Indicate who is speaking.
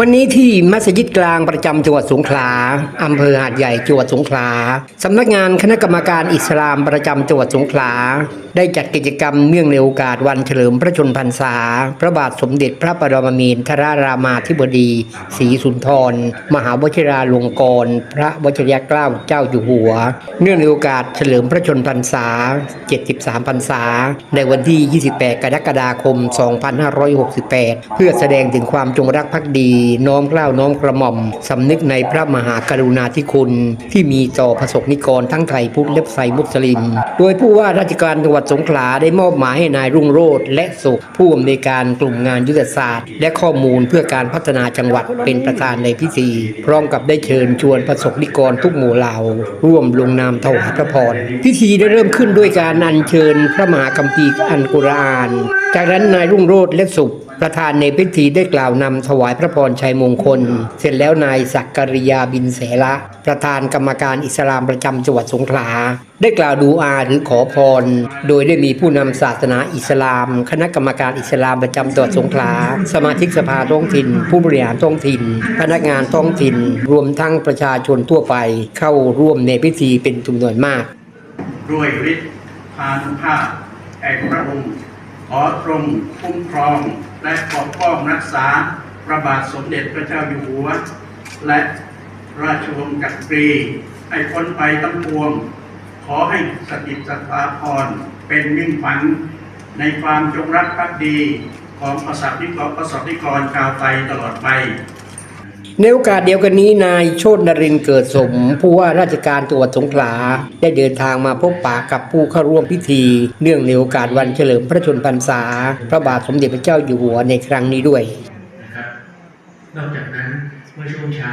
Speaker 1: วันนี้ที่มัสยิดกลางประจำจังหวัดสงขลาอำเภอหาดใหญ่จังหวัดสงขลาสำนักงานคณะกรรมการอิสลามประจำจังหวัดสงขลา ได้จัดกิจกรรมเนื่องในโอกาสวันเฉลิมพระชนพรรษา พระบาทสมเด็จพระปรมินทรรามาธิบดีศรีสุนทร มหาวชิราลงกรณพระวชิรยเกล้าเจ้าอยู่หัว เนื่องในโอกาสเฉลิมพระชนพรรษา 73 พรรษา ในวันที่ 28 กรกฎาคม 2568 เพื่อแสดงถึงความจงรักภักดีน้อมเกล้าน้อมกระหม่อมสำนึกในพระมหากรุณาธิคุณ ที่มีต่อประสบนิกรทั้งไทยพุทธและไทยมุสลิม โดยผู้ว่าราชการจังหวัดสงขลาได้มอบหมายให้นายรุ่งโรจน์และสุข ผู้อำนวยการกลุ่มงานยุทธศาสตร์ และข้อมูลเพื่อการพัฒนาจังหวัดเป็นประธานในพิธี พร้อมกับได้เชิญชวนประสบนิกรทุกหมู่เหล่า ร่วมลงนามถวายพระพรพิธีได้เริ่มขึ้นด้วยการอัญเชิญพระมหาคัมภีร์อันกุรอาน จากนั้นนายรุ่งโรจน์และสุขประธานในพิธีได้กล่าวนำถวายพระพรชัยมงคล เสร็จแล้วนายสักกริยาบินเสละ ประธานกรรมการอิสลามประจำจังหวัดสงขลา ได้กล่าวดูอาหรือขอพร โดยได้มีผู้นำศาสนาอิสลาม คณะกรรมการอิสลามประจำจังหวัดสงขลา สมาชิกสภาท้องถิ่น ผู้บริหารท้องถิ่น พนักงานท้องถิ่น รวมทั้งประชาชนทั่วไป เข้าร่วมในพิธีเป็นจำนวนมาก
Speaker 2: ด้วยฤทธิ์พานุภาพแห่งพระองค์ ขอตรงคุ้มครองและปกป้องรักษาพระบาทสมเด็จพระเจ้าอยู่หัว และราชวงศ์จักรีให้พ้นไปตั้งปวง ขอให้สถิตสถาพรเป็นมิ่งขวัญในความจงรักภักดีของประสานิกรประสานิกรชาวไทยตลอดไป
Speaker 1: ในโอกาสเดียวกันนี้นายโชตนรินเกิดสม ผู้ว่าราชการจังหวัดสงขลาได้เดินทางมาพบปะกับผู้เข้าร่วมพิธี เนื่องในโอกาสวันเฉลิมพระชนมพรรษา พระบาทสมเด็จพระเจ้าอยู่หัวในครั้งนี้ด้วย
Speaker 3: นะครับนอกจากนั้นเมื่อช่วงเช้า